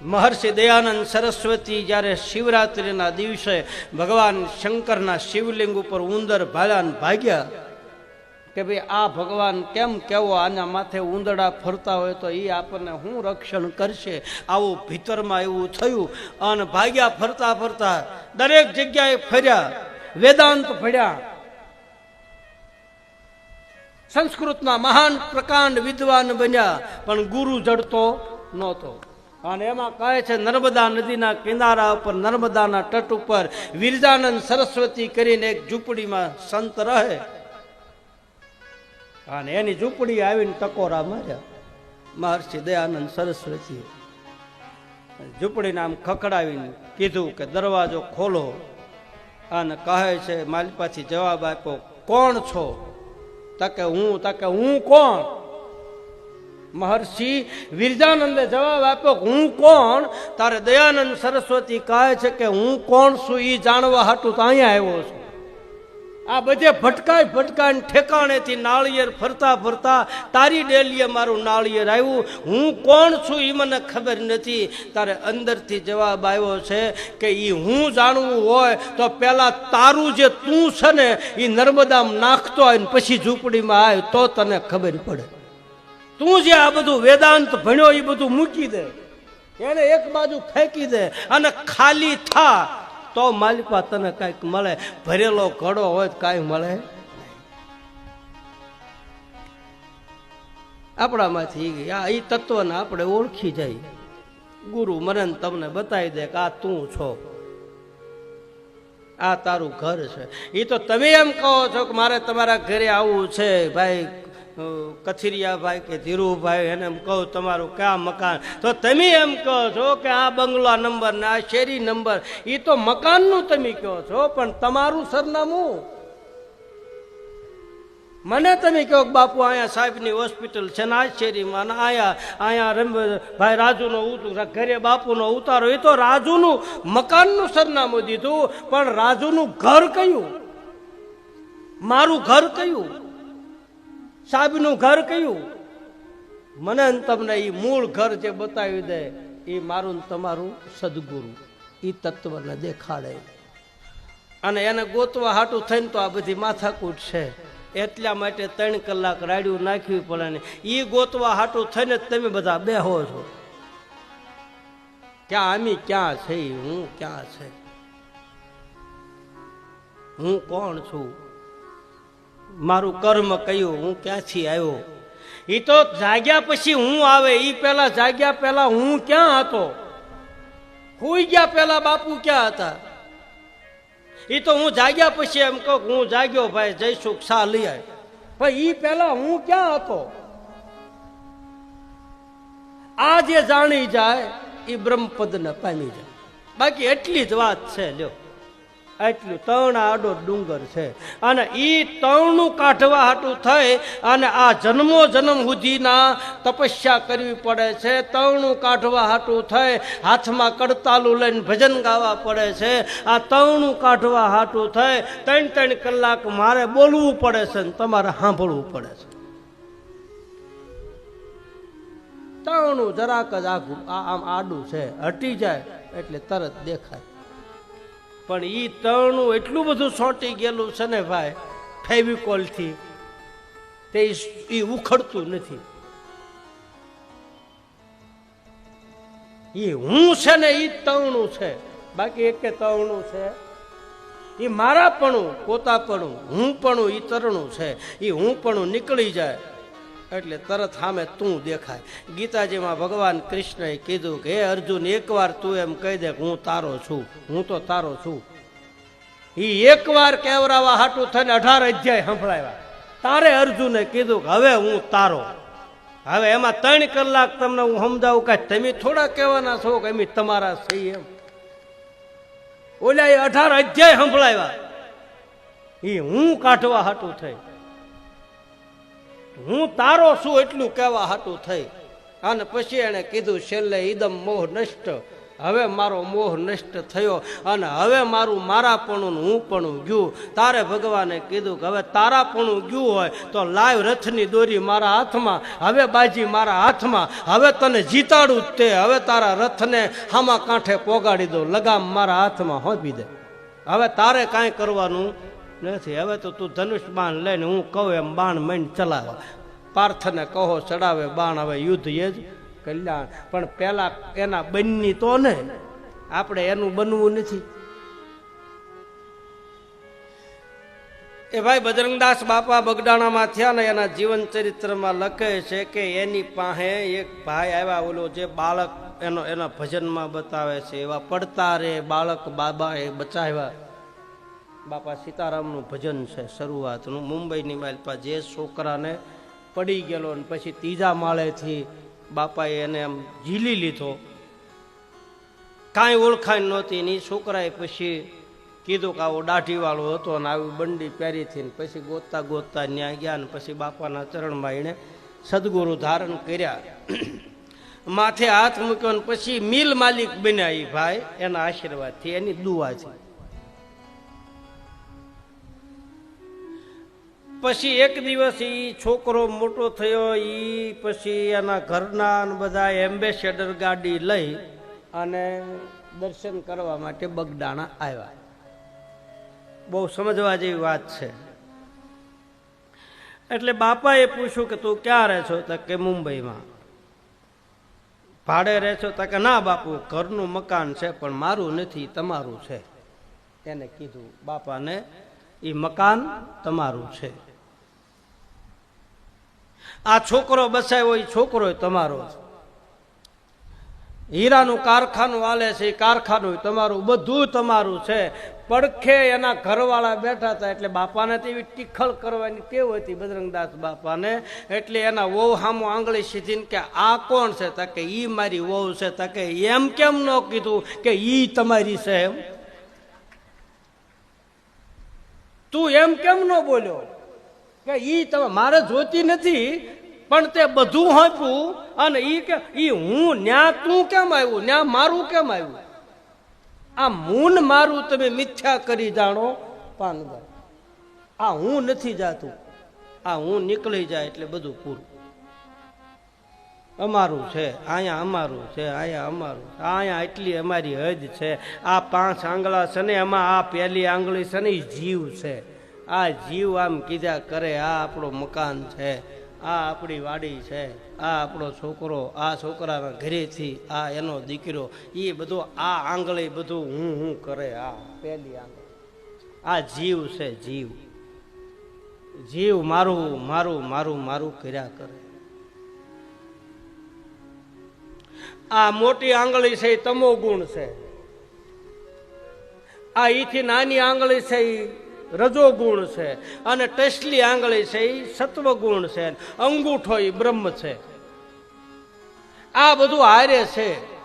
મહર્ષિ દયાનંદ સરસ્વતી જ્યારે શિવરાત્રિના દિવસે ભગવાન શંકરના શિવલિંગ ઉપર ઉંદર ભાલાન ભાગ્યા કે ભાઈ આ ભગવાન કેમ કેવો આના માથે ઉંદરડા ફરતા હોય તો એ આપણને શું રક્ષણ કરશે? આવું ભીતરમાં એવું થયું અને ભાગ્યા ફરતા ફરતા દરેક જગ્યાએ ફર્યા, વેદાંત ભણ્યા. સંસ્કૃતના મહાન પ્રકાંડ વિદ્વાન બન્યા, પણ ગુરુ જડતો નહોતો. અને એમાં કહે છે, નર્મદા નદીના કિનારા ઉપર, નર્મદાના તટ ઉપર વિરજાનંદ સરસ્વતી કરીને એક ઝૂંપડીમાં સંત રહે. અને એની ઝૂંપડી આવીને ટકોરા માર્યા. મહર્ષિ દયાનંદ સરસ્વતી ઝૂંપડીને આમ ખખડાવીને કીધું કે, દરવાજો ખોલો. અને કહે છે, મારી પાછી જવાબ આપ્યો, કોણ છો? તકે હું તકે હું કોણ? મહર્ષિ વિરજાનંદે જવાબ આપ્યો હું કોણ? તારે દયાનંદ સરસ્વતી કહે છે કે હું કોણ છું? એ જાણવા હાટું તો અહીંયા આવ્યો છું. આ બધે ભટકાય ભટકાય ઠેકાણેથી નાળિયેર ફરતા ફરતા તારી ડેલીએ મારું નાળિયેર આવ્યું. હું કોણ છું એ મને ખબર નથી. તારે અંદરથી જવાબ આવ્યો છે કે એ હું જાણવું હોય તો પહેલાં તારું જે તું છે ને એ નર્મદામાં નાખતો હોય ને પછી ઝૂંપડીમાં આવે તો તને ખબર પડે. તું જે આ બધું વેદાંત ભણ્યો એ બધું મૂકી દે. એને એક બાજુ ફેંકી દે અને ખાલી થા. તો માલિપા તને કાંઈક મળે. ભરેલો ઘડો હોય તો કાંઈ મળે આપણામાંથી આ એ તત્વને આપણે ઓળખી જાય ગુરુ મરણ તમને બતાવી દે કે આ તું છો. આ તારું ઘર છે. એ તો તમે એમ કહો છો કે મારે તમારા ઘરે આવવું છે, ભાઈ કથિરિયાભાઈ કે ધીરુભાઈ, એને એમ કહું, તમારું ક્યાં મકાન? તો તમે એમ કહો છો કે આ બંગલા નંબર ને આ શેરી નંબર એ તો મકાનનું તમે કહો છો, પણ તમારું સરનામું. મને તમે કહો કે બાપુ, અહીંયા સાહેબની હોસ્પિટલ છે ને આ શેરીમાં ને અહીંયા અહીંયા રમ, ભાઈ રાજુનો ઘરે બાપુનો ઉતારો એ તો રાજુનું મકાનનું સરનામું દીધું, પણ રાજુનું ઘર કયું? મારું ઘર કયું? સાહેબનું ઘર કયું? મને તમને એ મૂળ ઘર જે બતાવી દે એ મારું તમારું સદગુરુ. એ તત્વને દેખાડે. અને એને ગોતવા હાટું થઈને તો આ બધી માથાકૂટ છે. એટલા માટે ત્રણ કલાક રાડ્યું નાખ્યું પડે ને એ ગોતવા હાટું થઈને જ તમે બધા બેહો છો. ક્યાં આમી ક્યાં છે? હું ક્યાં છે? હું કોણ છું? મારું કર્મ કયું? હું ક્યાંથી આવ્યો? એ તો જાગ્યા પછી હું આવે એ પેલા જાગ્યા પેલા હું ક્યાં હતો? હોઈ ગયા પેલા બાપુ ક્યાં હતા? એ તો હું જાગ્યા પછી એમ કહું હું જાગ્યો ભાઈ જયસુખ શાહ લઈ આવ્યો પણ એ પેલા હું ક્યાં હતો? આ જે જાણી જાય એ બ્રહ્મપદને પામી જાય. બાકી એટલી જ વાત છે, લ્યો. એટલું ત્રણ આડો ડુંગર છે. અને એ ત્રણનું કાઢવા હાટું થઈ અને આ જન્મો જન્મ સુધીના તપસ્યા કરવી પડે છે. ત્રણનું કાઢવા હાટું થઈ, હાથમાં કડતાલું લઈને ભજન ગાવા પડે છે. આ ત્રણનું કાઢવા હાટું થઈ, ત્રણ ત્રણ કલાક મારે બોલવું પડે છે ને તમારે સાંભળવું પડે છે. ત્રણું જરાક જ આખું આ આમ આડું છે, હટી જાય એટલે તરત દેખાય. પણ એ તણું એટલું બધું સોંટી ગયેલું છે ને ભાઈ, ફેવિકોલથી, તે એ ઉખડતું નથી. એ હું છે ને એ તવણું છે. બાકી એક તવણું છે. એ મારાપણું, પોતાપણું હું પણ એ તરણું છે. એ હું પણ નીકળી જાય. એટલે તરત સામે તું દેખાય. ગીતાજીમાં ભગવાન કૃષ્ણએ કીધું કે, હે અર્જુન, એકવાર તું એમ કહી દે હું તારો છું. હું તો તારો છું. એ એકવાર કેવરાવા હાટું થઈને અઢાર અધ્યાય સંભળાવ્યા. તારે અર્જુને કીધું કે, હવે હું તારો. હવે એમાં ત્રણ કલાક તમને હું સમજાવું કે તમે થોડા કહેવાના છો કે અમે તમારા છીએ એમ. ઓલા એ અઢાર અધ્યાય સંભળાવ્યા. એ હું કાઢવા હાટું થઈ. હું તારો છું એટલું કહેવા હાટું થઈ? અને પછી એણે કીધું, છેલ્લે ઈદમ મોહ નષ્ટ. હવે મારો મોહ નષ્ટ થયો અને હવે મારું મારાપણું હું પણ ગયું તારે ભગવાને કીધું કે હવે તારાપણું ગયું હોય તો લાઈવ રથની દોરી મારા હાથમાં, હવે બાજી મારા હાથમાં. હવે તને જીતાડું જ તે. હવે તારા રથને હામા કાંઠે પોગાડી દો. લગામ મારા હાથમાં હોંપી દે. હવે તારે કાંઈ કરવાનું નથી. હવે તો તું ધનુષ બાણ લઈને હું કહું એમ બાણ મૈન ચલાવે. પાર્થને કહો, ચડાવે બાણ હવે યુદ્ધ એ જ કલ્યાણ. પણ પેલા એના બનની તો ને. આપણે એનું બનવું નથી. એ ભાઈ બજરંગદાસ બાપા બગડાણામાં થયા ને એના જીવન ચરિત્રમાં લખે છે કે એની પાસે એક ભાઈ આવ્યા, ઓલો જે બાળક એનો, એના ભજનમાં બતાવે છે, એવા પડતા રે બાળક બાબા એ બચાવ્યા. બાપા સીતારામનું ભજન છે શરૂઆતનું. મુંબઈની માલપા જે છોકરાને પડી ગયેલો ને પછી ત્રીજા માળેથી બાપાએ એને આમ ઝીલી લીધો. કાંઈ ઓળખાણ નહોતી ને એ છોકરાએ પછી કીધું કે આવો દાઢીવાળો હતો ને આવી બંડી પહેરીથી ને પછી ગોતતા ગોતતા ન્યા ગયા ને પછી બાપાના ચરણમાં એણે સદગુરુ ધારણ કર્યા. માથે હાથ મૂક્યો ને પછી મિલ માલિક બન્યા એ ભાઈ એના આશીર્વાદથી, એની દુઆથી. પછી એક દિવસ એ છોકરો મોટો થયો એ પછી એના ઘરના બધા એમ્બેસેડર ગાડી લઈ અને દર્શન કરવા માટે બગડાણા આવ્યા. બહુ સમજવા જેવી વાત છે. એટલે બાપાએ પૂછ્યું કે, તું ક્યાં રહે છો? તો કે, મુંબઈમાં. ભાડે રહે છો? તો કે, ના બાપુ, ઘરનું મકાન છે, પણ મારું નથી, તમારું છે. એને કીધું. બાપાને એ મકાન તમારું છે. આ છોકરો બસાયો એ છોકરો તમારો હીરાનું કારખાનું હાલે છે એ કારખાનું તમારું, બધું તમારું છે. પડખે એના ઘરવાળા બેઠા હતા એટલે બાપાને તો એવી કરવાની ટેવ હતી બજરંગદાસ બાપાને. એટલે એના વહુ આંગળી સીધીને કે આ કોણ છે? તકે ઈ મારી વહુ છે. તકે એમ કેમ ન કીધું કે ઈ તમારી છે એમ? તું એમ કેમ ન બોલ્યો? કે ઈ તમે મારે જોતી નથી, પણ તે બધું હાંપ્યું અને ઈ કે, ઈ હું ન્યા તું કેમ આવ્યું? ન્યા મારું કેમ આવ્યું? આ મૂન મારું તમે મિથ્યા કરી જાણો, પાનગર. આ હું નથી જાતું. આ હું નીકળી જાય એટલે બધું પૂરું. અમારું છે અહીંયા અમારું છે અહીંયા અમારું અહીંયા એટલી અમારી હદ છે. આ પાંચ આંગળા છે ને, એમાં આ પહેલી આંગળી છે ને જીવ છે. આ જીવ આમ કીધા કરે, આ આપણો મકાન છે, આ આપણી વાડી છે, આ આપણો છોકરો, આ છોકરાના ઘરેથી આ એનો દીકરો એ બધું આ આંગળી બધું હું હું કરે, આ પહેલી આંગળી. આ જીવ છે, જીવ. જીવ મારું મારું મારું મારું કર્યા કરે. આ મોટી આંગળી છે, એ તમો ગુણ છે. આ ઈથી નાની આંગળી છે એ રજો ગુણ છે. અને ટેસલી આંગળી છે એ સત્વ ગુણ છે. અંગૂઠો એ બ્રહ્મ છે. આ બધું હારે છે.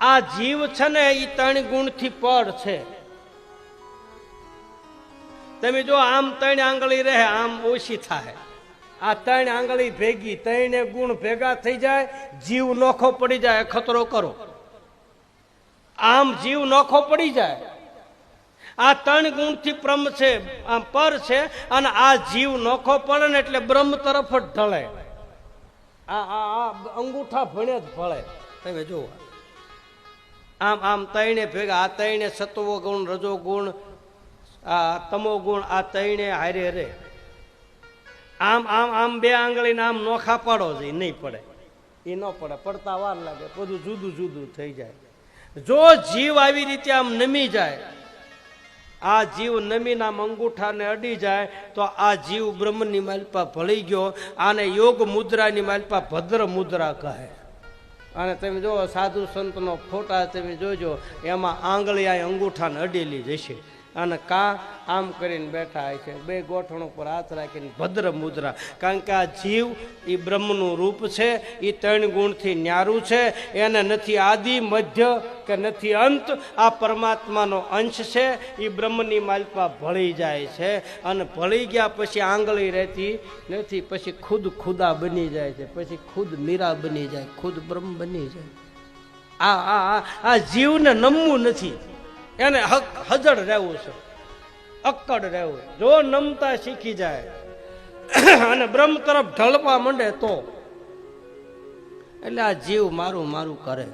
આ જીવ છે ને એ ત્રણ ગુણથી પર છે. તમે જો આમ ત્રણ આંગળી રહે, આમ ઓછી થાય. આ ત્રણ આંગળી ભેગી, ત્રણે ગુણ ભેગા થઈ જાય, જીવ નોખો પડી જાય ખતરો કરો. આમ જીવ નોખો પડી જાય. આ ત્રણ ગુણથી બ્રહ્મ છે, આમ પર છે, અને આ જીવ નોખો પડે ને એટલે બ્રહ્મ તરફ જ ઢળે. આ આ અંગૂઠા ભણે જ ભળે. તમે જુઓ. આમ આમ તૈણે ભેગા, આ તૈણે સત્વો ગુણ રજો ગુણ આ તમો ગુણ આ તૈણે હારે રે. આમ આમ આમ બે આંગળીને આમ નોખા પાડો છે નહીં પડે. એ ન પડે, પડતા વાર લાગે, બધું જુદું જુદું થઈ જાય. જો જીવ આવી રીતે આમ નમી જાય, આ જીવ નમીના અંગૂઠાને અડી જાય, તો આ જીવ બ્રહ્મની માલપા ભળી ગયો, આને યોગ મુદ્રાની માલપા ભદ્ર મુદ્રા કહે. અને તમે જો સાધુ સંતનો ફોટા તમે જોજો, એમાં આંગળી આ અંગૂઠાને અડેલી જશે અને કા આમ કરીને બેઠા હોય છે. બે ગોઠણ ઉપર હાથ રાખીને ભદ્ર મુદ્રા. કારણ કે આ જીવ એ બ્રહ્મનું રૂપ છે એ ત્રણ ગુણથી ન્યારું છે, એને નથી આદિ, મધ્ય કે નથી અંત. આ પરમાત્માનો અંશ છે એ બ્રહ્મની માલપા ભળી જાય છે. અને ભળી ગયા પછી આંગળી રહેતી નથી, પછી ખુદ ખુદા બની જાય છે, પછી ખુદ મીરા બની જાય, ખુદ બ્રહ્મ બની જાય. આ આ, આ- જીવને નમવું નથી. એને હક હજળ રહેવું છે. અક્કડ રહેવું. જો નમતા શીખી જાય, અને બ્રહ્મ તરફ ઢળવા માંડે તો, એટલે આ જીવ મારું મારું કરે.